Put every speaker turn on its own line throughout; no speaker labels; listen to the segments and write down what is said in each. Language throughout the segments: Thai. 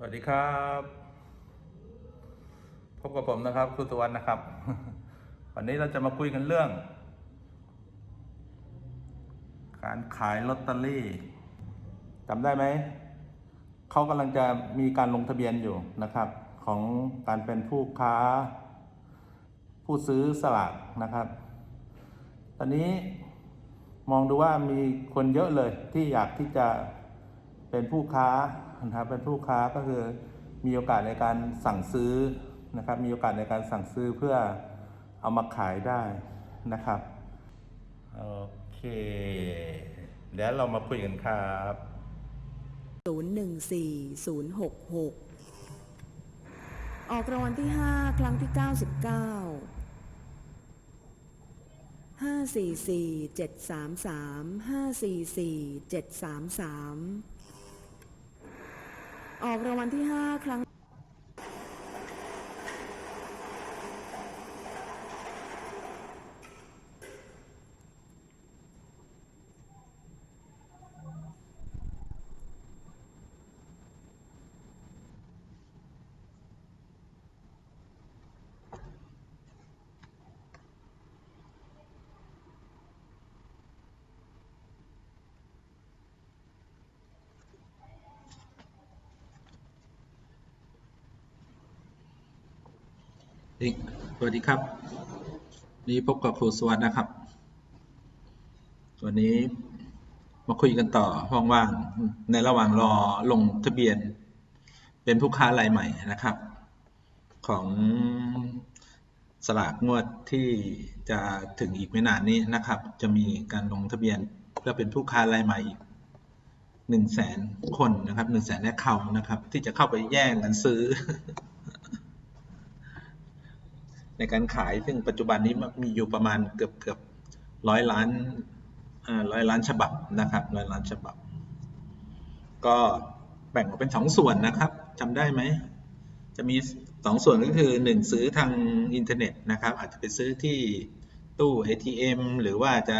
สวัสดีครับ พบกับผมนะครับครูตะวันนะครับ วันนี้เราจะมาคุยกันเรื่อง การขายลอตเตอรี่จำได้ไหม เขากำลังจะมีการลงทะเบียนอยู่นะครับ ของการเป็นผู้ค้า ผู้ซื้อสลากนะครับ ตอนนี้มองดูว่ามีคนเยอะเลยที่อยากที่จะ เป็นผู้ค้านะครับเป็นผู้ค้าก็คือมีโอกาสในการสั่งซื้อนะครับ มีโอกาสในการสั่งซื้อเพื่อเอามาขายได้นะครับโอเคแล้วเรามาคุยกันครับ
014066 ออกรางวัลที่ 5 ครั้งที่ 99 544 733 544 733 ออกรางวัลที่ห้าครั้ง
สวัสดีครับ นี่พบกับครูสวัสดนะครับ วันนี้มาคุยกันต่อห้องว่างในระหว่างรอลงทะเบียน เป็นผู้ค้ารายใหม่นะครับ ของสลากงวดที่จะถึงอีกไม่นานนี้นะครับ จะมีการลงทะเบียนเพื่อเป็นผู้ค้ารายใหม่อีกหนึ่งแสนคนนะครับหนึ่งแสนแอคเคาท์นะครับ ที่จะเข้าไปแย่งกันซื้อ ในการขาย ซึ่งปัจจุบันนี้มันมีอยู่ประมาณเกือบเกือบร้อยล้านร้อยล้านฉบับนะครับร้อยล้านฉบับ ก็แบ่งออกเป็นสองส่วนนะครับจำได้ไหม จะมีสองส่วนก็คือหนึ่งซื้อทางอินเทอร์เน็ตนะครับ อาจจะไปซื้อที่ตู้ ATM หรือว่าจะ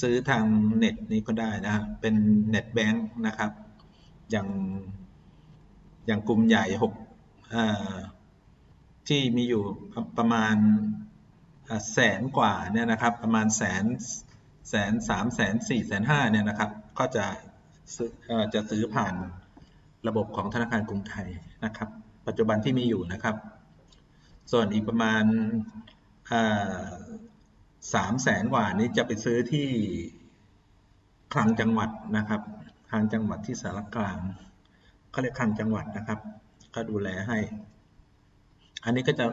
ซื้อทางเน็ตนี้ก็ได้นะครับเป็นเน็ตแบงค์นะครับ อย่างอย่างกลุ่มใหญ่หกอ่า ที่มีอยู่ประมาณแสนกว่าเนี่ยนะครับ ประมาณแสนแสนสามแสนสี่แสนห้าเนี่ยนะครับ ก็จะจะซื้อผ่านระบบของธนาคารกรุงไทยนะครับ ปัจจุบันที่มีอยู่นะครับ ส่วนอีกประมาณสามแสนกว่านี้จะไปซื้อที่คลังจังหวัดนะครับคลังจังหวัดที่สารกลางเขาเรียกคลังจังหวัดนะครับ ก็ดูแลให้ อันนี้ก็จะ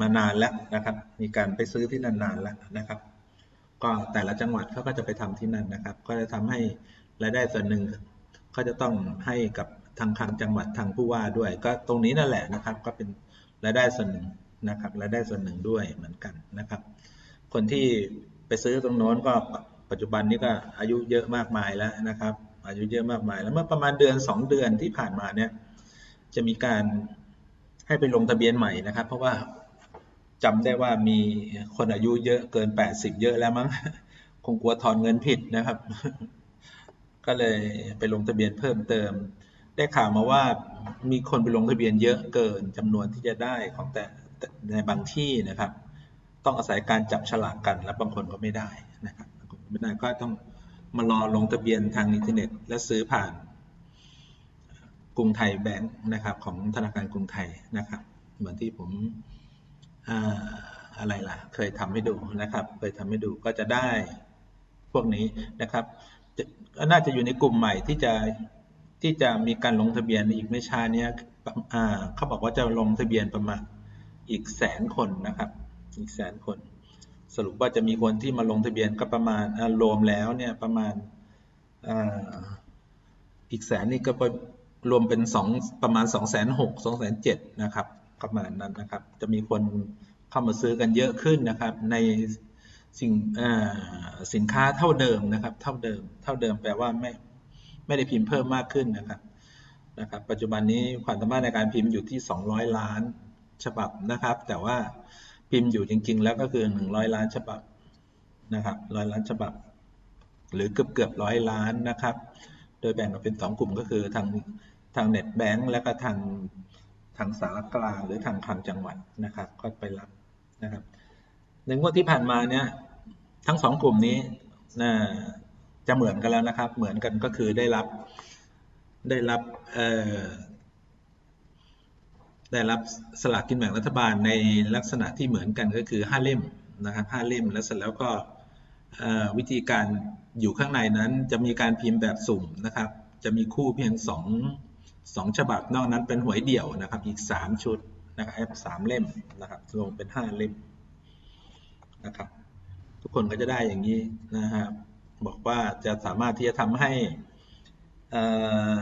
มานานแล้วนะครับ มีการไปซื้อที่นั่นนานแล้วนะครับ ก็แต่ละจังหวัดเขาก็จะไปทำที่นั่นนะครับ ก็จะทำให้รายได้ส่วนหนึ่งก็จะต้องให้กับทางคลังจังหวัดทางผู้ว่าด้วย ก็ตรงนี้นั่นแหละนะครับ ก็เป็นรายได้ส่วนหนึ่งนะครับรายได้ส่วนหนึ่งด้วยเหมือนกันนะครับ คนที่ไปซื้อตรงโน้นก็ปัจจุบันนี้ก็อายุเยอะมากมายแล้วนะครับ อายุเยอะมากมายแล้วเมื่อประมาณเดือน 2 เดือนที่ผ่านมาเนี่ยจะมีการ ให้ไปลงทะเบียนใหม่นะครับ เพราะว่าจำได้ว่ามีคนอายุเยอะเกิน 80 เยอะแล้วมั้ง คงกลัวถอนเงินผิดนะครับ ก็เลยไปลงทะเบียนเพิ่มเติม ได้ข่าวมาว่ามีคนไปลงทะเบียนเยอะเกินจำนวนที่จะได้ของแต่ในบางที่นะครับ ต้องอาศัยการจับฉลากกัน และบางคนก็ไม่ได้นะครับไม่ได้ก็ต้องมารอลงทะเบียนทางอินเทอร์เน็ต และซื้อผ่าน กรุงไทยแบงค์นะครับของธนาคารกรุงไทยนะครับ เหมือนที่ผมอะไรล่ะ เคยทำให้ดูนะครับ เคยทำให้ดูก็จะได้พวกนี้นะครับก็น่าจะอยู่ในกลุ่มใหม่ที่จะที่จะมีการลงทะเบียนอีกไม่ช้านี้เขาบอกว่าจะลงทะเบียนประมาณอีกแสนคนนะครับ อีกแสนคน สรุปว่าจะมีคนที่มาลงทะเบียนก็ประมาณรวมแล้วเนี่ยประมาณอีกแสนนี่ก็ รวมเป็นสองประมาณ2องแสนหกสองแสนเจ็ดนะครับ ประมาณนั้นนะครับ จะมีคนเข้ามาซื้อกันเยอะขึ้นนะครับ ในสิ่งสินค้าเท่าเดิมนะครับ เท่าเดิม เท่าเดิมแปลว่าไม่ไม่ได้พิมพ์เพิ่มมากขึ้นนะครับนะครับ ปัจจุบันนี้ความสามารถในการพิมพ์อยู่ที่ 200 ล้านฉบับนะครับ แต่ว่าพิมพ์อยู่จริง ๆ แล้วก็คือ 100 ล้านฉบับนะครับร้อยล้านฉบับ หรือเกือบเกือบร้อยล้านนะครับ โดยแบ่งออกเป็น 2 กลุ่มก็คือทาง ทางเน็ตแบงก์แล้วก็ทางทางสารกลางหรือทางคลังจังหวัดนะครับ ก็ไปรับนะครับในงวดที่ผ่านมาเนี่ยทั้งสองกลุ่มนี้น่าจะเหมือนกันแล้วนะครับ เหมือนกันก็คือได้รับได้รับเอ่อได้รับสลากกินแบ่งรัฐบาลในลักษณะที่เหมือนกันก็คือห้าเล่มนะครับห้าเล่มแล้วเสร็จแล้วก็วิธีการอยู่ข้างในนั้นจะมีการพิมพ์แบบสุ่มนะครับ จะมีคู่เพียงสอง สองฉบับนอกนั้นเป็นหวยเดี่ยวนะครับ อีกสามชุดนะครับแอปสามเล่มนะครับรวมเป็นห้าเล่มนะครับ ทุกคนก็จะได้อย่างนี้นะครับบอกว่าจะสามารถที่จะทำให้อ่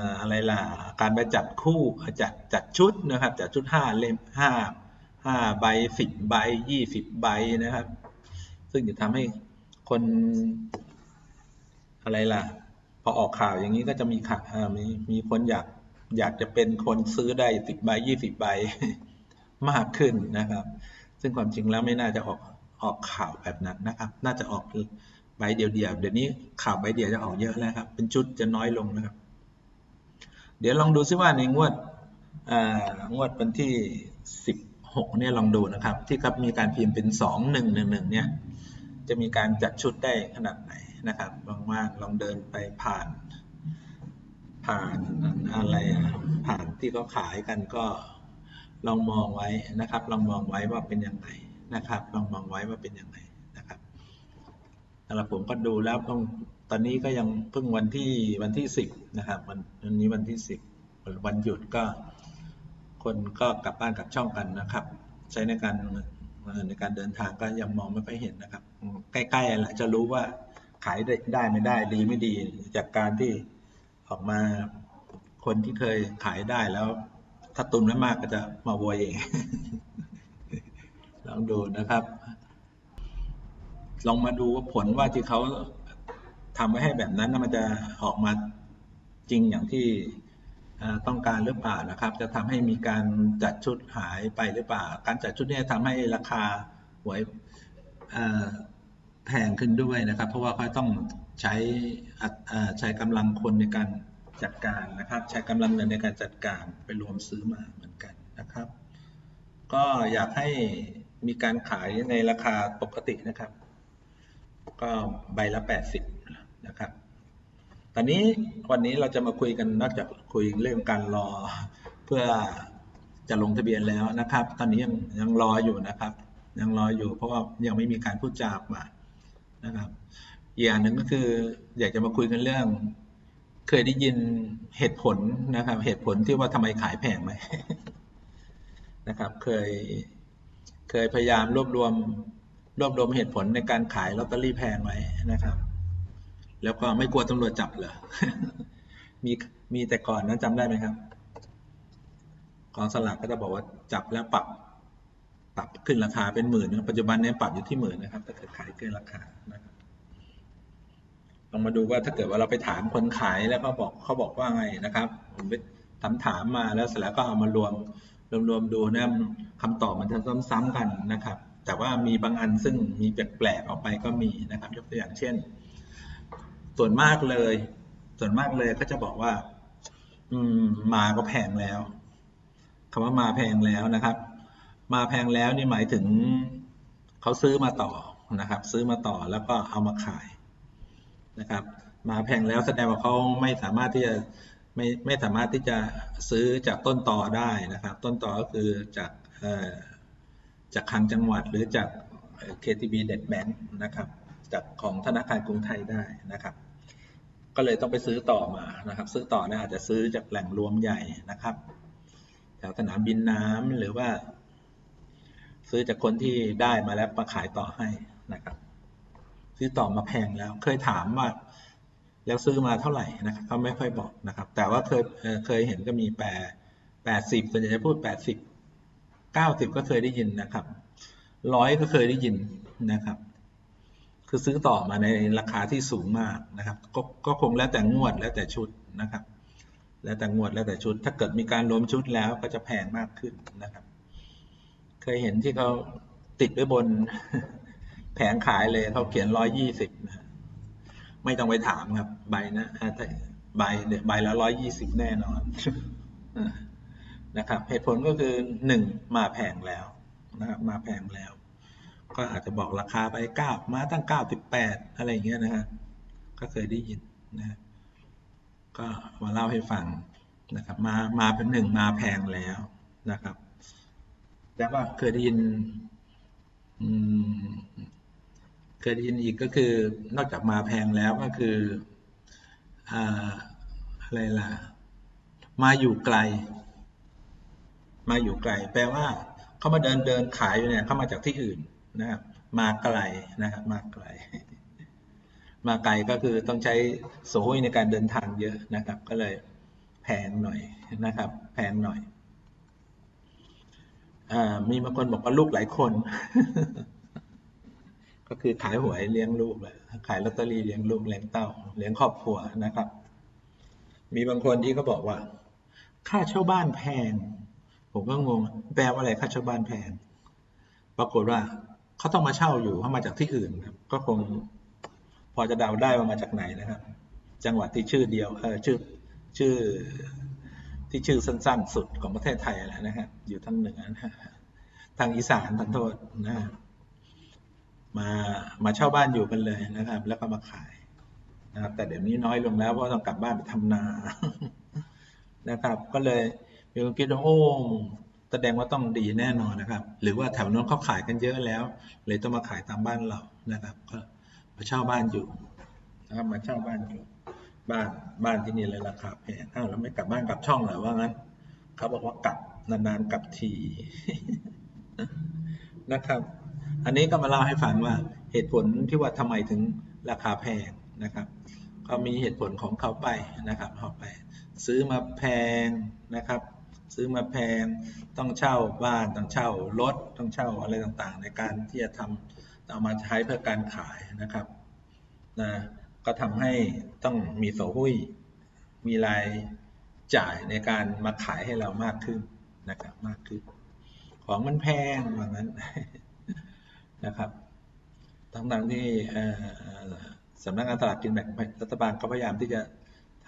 ออะไรล่ะการไปจัดคู่จัดจัดชุดนะครับจัดชุดห้าเล่มห้าห้าใบสิบใบยี่สิบใบนะครับ ซึ่งจะทำให้คนอะไรล่ะ พอออกข่าวอย่างนี้ก็จะมีข่าวอ่ามีมีคนอยาก อยากจะเป็นคนซื้อได้สิบใบยี่สิบใบมากขึ้นนะครับ ซึ่งความจริงแล้วไม่น่าจะออกออกข่าวแบบนั้นนะครับ น่าจะออกใบเดียวๆเดี๋ยวนี้ข่าวใบเดียวจะออกเยอะแล้วครับ เป็นชุดจะน้อยลงนะครับ เดี๋ยวลองดูซิว่าในงวดงวดวันที่สิบหกเนี่ยลองดูนะครับ ที่ครับมีการพิมพ์เป็นสองหนึ่งหนึ่งเนี่ยจะมีการจัดชุดได้ขนาดไหนนะครับว่างๆลองเดินไปผ่าน ผ่านอะไรผ่านที่เขาขายกันก็ลองมองไว้นะครับ ลองมองไว้ว่าเป็นยังไงนะครับ ลองมองไว้ว่าเป็นยังไงนะครับสำหรับผมก็ดูแล้วต้องตอนนี้ก็ยังเพิ่งวันที่วันที่สิบนะครับ วันวันนี้วันที่สิบวันหยุดก็ คนก็กลับบ้านกลับช่องกันนะครับ ใช้ในการในการเดินทางก็ยังมองไม่ค่อยเห็นนะครับ ใกล้ๆแหละจะรู้ว่าขายได้ไม่ได้ดีไม่ดีจากการที่ ออกมา คนที่เคยขายได้แล้ว ถ้าตุนไม่มากก็จะมาโวยเอง ลองดูนะครับ ลองมาดูว่าผลว่าที่เขาทำไว้ให้แบบนั้นน่ะมันจะออกมาจริงอย่างที่ต้องการหรือเปล่านะครับ จะทำให้มีการจัดชุดหายไปหรือเปล่า การจัดชุดเนี้ทำให้ราคาหวยแพงขึ้นด้วยนะครับ เพราะว่าเขาต้อง ใช้ใช้กำลังคนในการจัดการนะครับ ใช้กำลังเงินในการจัดการไปรวมซื้อมาเหมือนกันนะครับ ก็อยากให้มีการขายในราคาปกตินะครับ ก็ใบละ 80 นะครับ ตอนนี้วันนี้เราจะมาคุยกันนอกจากคุยเรื่องการรอเพื่อจะลงทะเบียนแล้วนะครับ ตอนนี้ยังยังรออยู่นะครับ ยังรออยู่เพราะว่ายังไม่มีการพูดจาออกมานะครับ อีกอย่างหนึ่งก็คือ อยากจะมาคุยกันเรื่อง เคยได้ยินเหตุผลนะครับ เหตุผลที่ว่าทำไมขายแพงไหมนะครับ เคยเคยพยายามรวบรวมรวบรวมเหตุผลในการขายลอตเตอรี่แพงไหมนะครับ แล้วก็ไม่กลัวตำรวจจับเหรอมีมีแต่ก่อนนั้นจำได้ไหมครับกองสลากก็จะบอกว่าจับแล้วปรับปรับขึ้นราคาเป็นหมื่นนะปัจจุบันเนี้ปรับอยู่ที่หมื่นนะครับถ้าเกิดขายเกินราคานะครับ ลองมาดูว่าถ้าเกิดว่าเราไปถามคนขายแล้วก็บอกเขาบอกว่าไงนะครับ ผมไปถามถามมาแล้วเสร็จแล้วก็เอามารวมรวมรวมดูนะคำตอบมันจะซ้ำๆกันนะครับ แต่ว่ามีบางอันซึ่งมีแปลกๆออกไปก็มีนะครับ ยกตัวอย่างเช่น ส่วนมากเลย ส่วนมากเลยก็จะบอกว่า อืม มาก็แพงแล้วคำว่ามาแพงแล้วนะครับ มาแพงแล้วนี่หมายถึงเขาซื้อมาต่อนะครับ ซื้อมาต่อแล้วก็เอามาขาย นะครับมาแพงแล้วแสดงว่าเขาไม่สามารถที่จะไม่ไม่สามารถที่จะซื้อจากต้นต่อได้นะครับ ต้นต่อก็คือจากจากคลังจังหวัดหรือจากเอ่อ KTB Net Bank นะครับ จากของธนาคารกรุงไทยได้นะครับ ก็เลยต้องไปซื้อต่อมานะครับ ซื้อต่อเนี่ยอาจจะซื้อจากแหล่งรวมใหญ่นะครับแถวสนามบินน้ำหรือว่า ซื้อจากคนที่ได้มาแล้วมาขายต่อให้นะครับ ซื้อต่อมาแพงแล้ว เคยถามว่า แล้วซื้อมาเท่าไหร่นะครับเขาไม่ค่อยบอกนะครับ แต่ว่าเคยเคยเห็นก็มีแปดแปดสิบส่วนใหญ่จะพูดแปดสิบเก้าสิบก็เคยได้ยินนะครับร้อยก็เคยได้ยินนะครับ คือซื้อต่อมาในราคาที่สูงมากนะครับก็ก็คงแล้วแต่งวดแล้วแต่ชุดนะครับ แล้วแต่งวดแล้วแต่ชุด ถ้าเกิดมีการรวมชุดแล้วก็จะแพงมากขึ้นนะครับ เคยเห็นที่เขาติดไว้บน ผงขายเลยเขาเขียนร้อยยี่สิบนะฮะไม่ต้องไปถามครับ ใบนะใบเนี่ยใบละร้อยยี่สิบแน่นอนนะครับเหตุผลก็คือหนึ่งมาแพงแล้วนะครับมาแพงแล้ว ก็อาจจะบอกราคาไปเก้ามาตั้งเก้าสิบแปดอะไรอย่างเงี้ยนะฮะก็เคยได้ยินนะฮะก็มาเล่าให้ฟังนะครับ มามาเป็นหนึ่งมาแพงแล้วนะครับแล้วก็เคยได้ยินอืม เคยได้ยินอีกก็คือนอกจากมาแพงแล้วก็คืออ่าอะไรล่ะ มาอยู่ไกล มาอยู่ไกล แปลว่าเขามาเดินเดินขายอยู่เนี่ยเขามาจากที่อื่นนะครับมาไกลนะครับมาไกล มาไกลก็คือต้องใช้โซ่ในการเดินทางเยอะนะครับ ก็เลยแพงหน่อยนะครับ แพงหน่อยอมีบางคนบอกว่าลูกหลายคน ก็คือขายหวยเลี้ยงลูกแหละขายลอตเตอรี่เลี้ยงลูกเลี้ยงเต้า เลี้ยงครอบครัวนะครับ มีบางคนที่เขาบอกว่า ค่าเช่าบ้านแพง ผมก็งงแปลว่าอะไรค่าเช่าบ้านแพง ปรากฏว่าเขาต้องมาเช่าอยู่เขามาจากที่อื่นครับ ก็คงพอจะเดาได้ว่ามาจากไหนนะครับ จังหวัดที่ชื่อเดียวเออชื่อชื่อที่ชื่อสั้นๆ สุดของประเทศไทยแหละนะฮะอยู่ทางเหนือนะฮะทางอีสานทานโทษนะฮะ มามาเช่าบ้านอยู่กันเลยนะครับ แล้วก็มาขายนะครับ แต่เดี๋ยวนี้น้อยลงแล้วเพราะต้องกลับบ้านไปทำนานะครับ ก็เลยมีคนคิดว่าโอ้แสดงว่าต้องดีแน่นอนนะครับ หรือว่าแถวนั้นเขาขายกันเยอะแล้ว เลยต้องมาขายตามบ้านเรานะครับ ก็มาเช่าบ้านอยู่นะครับมาเช่าบ้านอยู่ บ้านบ้านที่นี่เลยราคาแพงอ้าวแล้วไม่กลับบ้านกลับช่องเหรอว่างั้นเขาบอกว่ากลับนานๆกลับทีนะครับ อันนี้ก็มาเล่าให้ฟังว่าเหตุผลที่ว่าทำไมถึงราคาแพงนะครับ ก็มีเหตุผลของเขาไปนะครับเขาไป ซื้อมาแพงนะครับ ซื้อมาแพงต้องเช่าบ้านต้องเช่ารถต้องเช่าอะไรต่างๆ ในการที่จะทำเอามาใช้เพื่อการขายนะครับนะก็ทำให้ต้องมีโสหุ้ยมีรายจ่ายในการมาขายให้เรามากขึ้นนะครับมากขึ้น ของมันแพงว่างั้น นะครับทั้งๆที่เอ่สำนักงานตลาดกินแบ่งรัฐบาลก็พยายามที่จะ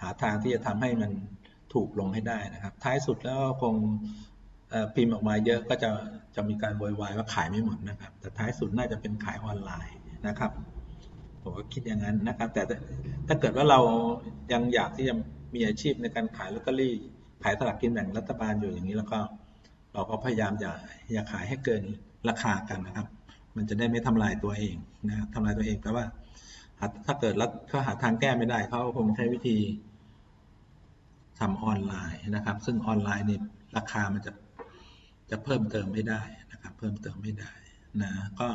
หาทางที่จะทำให้มันถูกลงให้ได้นะครับ ท้ายสุดแล้วคงพิมพ์ออกมาเยอะก็จะจะมีการโวยวายว่าขายไม่หมดนะครับ แต่ท้ายสุดน่าจะเป็นขายออนไลน์นะครับผมก็คิดอย่างนั้นนะครับ แต่ถ้าถ้าเกิดว่าเรายังอยากที่จะมีอาชีพในการขายลอตเตอรี่ ขายสลากกินแบ่งรัฐบาลอยู่อย่างนี้แล้วก็ เราก็พยายามอย่าอย่าขายให้เกินราคากันนะครับ มันจะได้ไม่ทำลายตัวเองนะครับทำลายตัวเองแปลว่า ถ้าเกิดรัฐเขาหาทางแก้ไม่ได้เขาคงใช้วิธีทำออนไลน์นะครับ ซึ่งออนไลน์นี่ราคามันจะจะเพิ่มเติมไม่ได้นะครับ เพิ่มเติมไม่ได้นะก็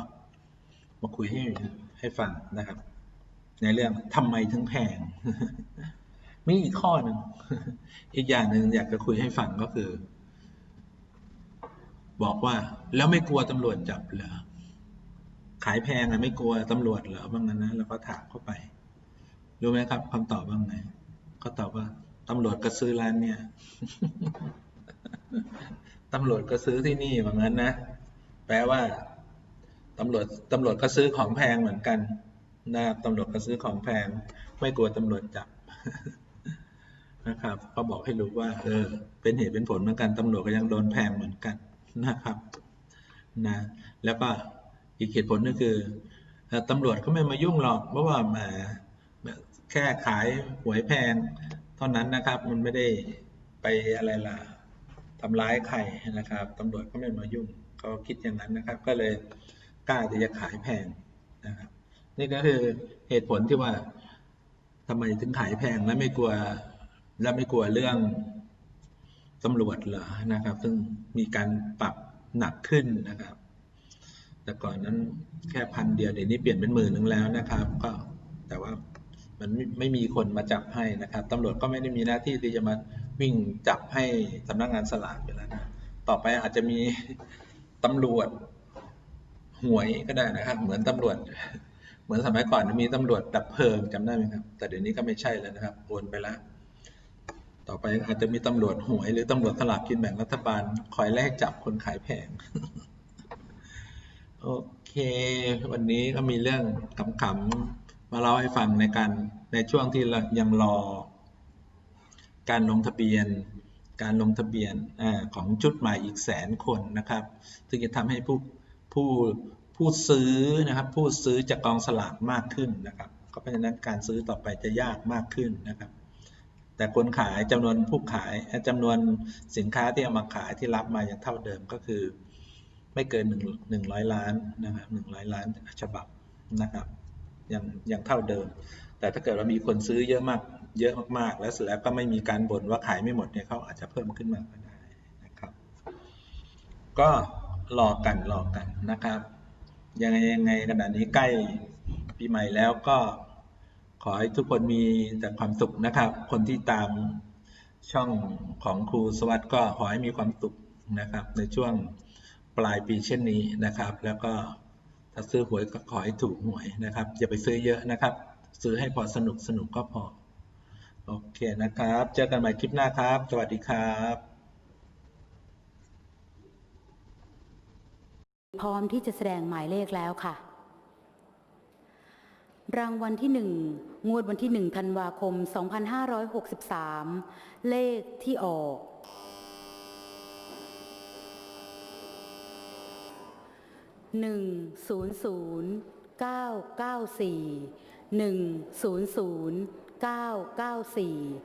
มาคุยให้ให้ฟังนะครับ ในเรื่องทำไมถึงแพงมีอีกข้อหนึ่งอีกอย่างหนึ่งอยากจะคุยให้ฟังก็คือ บอกว่าแล้วไม่กลัวตำรวจจับเหรอ ขายแพงอะไม่กลัวตำรวจเหรอบ้างนั้นนะแล้วก็ถามเข้าไป รู้ไหมครับคำตอบว่างไงเขาตอบว่าตำรวจก็ซื้อร้านเนี่ยตำรวจก็ซื้อที่นี่ว่างั้นนะ แปลว่าตำรวจตำรวจก็ซื้อของแพงเหมือนกันนะครับตำรวจก็ซื้อของแพง ไม่กลัวตำรวจจับนะครับ ก็บอกให้รู้ว่า เออ เป็นเหตุเป็นผลเหมือนกันตำรวจก็ยังโดนแพงเหมือนกันนะครับ นะ แล้วก็ อีกเหตุผลก็คือตำรวจเขาไม่มายุ่งหรอกเพราะว่าแหมาแค่ขายหวยแพงเท่านั้นนะครับ มันไม่ได้ไปอะไรล่ะทำร้ายใครนะครับตำรวจก็ไม่มายุ่งเขาคิดอย่างนั้นนะครับ ก็เลยกล้าที่จะขายแพงนะครับนี่ก็คือเหตุผลที่ว่าทำไมถึงขายแพงและไม่กลัวและไม่กลัวเรื่องตำรวจเหรอนะครับ ซึ่งมีการปรับหนักขึ้นนะครับ แต่ก่อนนั้นแค่พันเดียวเดี๋ยวนี้เปลี่ยนเป็นหมื่นหนึ่งแล้วนะครับ ก็แต่ว่ามันไม่มีคนมาจับให้นะครับตำรวจก็ไม่ได้มีหน้าที่ที่จะมาวิ่งจับให้สำนักงานสลากอยู่แล้วนะต่อไปอาจจะมีตำรวจหวยก็ได้นะครับ เหมือนตำรวจ เหมือนสมัยก่อนมีตำรวจดับเพลิงจำได้ไหมครับ แต่เดี๋ยวนี้ก็ไม่ใช่แล้วนะครับโอนไปแล้วต่อไปอาจจะมีตำรวจหวยหรือตำรวจสลากกินแบ่งรัฐบาลคอยไล่จับคนขายแพง โอเค วันนี้ก็มีเรื่องขำๆมาเล่าให้ฟังในการในช่วงที่เรายังรอ การลงทะเบียน การลงทะเบียนอของชุดใหม่อีกแสนคนนะครับ ซึ่งจะทำให้ผู้ผู้ผู้ซื้อนะครับ ผู้ซื้อจากกองสลากมากขึ้นนะครับก็เพราะฉะนั้นการซื้อต่อไปจะยากมากขึ้นนะครับ แต่คนขายจำนวนผู้ขายจำนวนสินค้าที่เอามาขายที่รับมายังเท่าเดิมก็คือ ไม่เกินหนึ่งหนึ่งร้อยล้านนะครับหนึ่งร้อยล้านฉบับนะครับยังยังเท่าเดิม แต่ถ้าเกิดว่ามีคนซื้อเยอะมากเยอะมากๆ แล้วเสร็จแล้วก็ไม่มีการบ่นว่าขายไม่หมดเนี่ยเขาอาจจะเพิ่มขึ้นมาก็ได้นะครับ ก็รอกันรอกันนะครับยังไงยังไงขณะนี้ใกล้ปีใหม่แล้วก็ขอให้ทุกคนมีแต่ความสุขนะครับ คนที่ตามช่องของครูสวัสด์ก็ขอให้มีความสุขนะครับ ในช่วง ปลายปีเช่นนี้นะครับ แล้วก็ถ้าซื้อหวยก็ขอให้ถูกหวยนะครับอย่าไปซื้อเยอะนะครับ ซื้อให้พอสนุกสนุกก็พอ โอเคนะครับ เจอกันใหม่คลิปหน้าครับ สวัสดีครับ
พร้อมที่จะแสดงหมายเลขแล้วค่ะ รางวัลที่หนึ่งงวดวันที่หนึ่งธันวาคม 2563 เลขที่ออก 100 994 100 994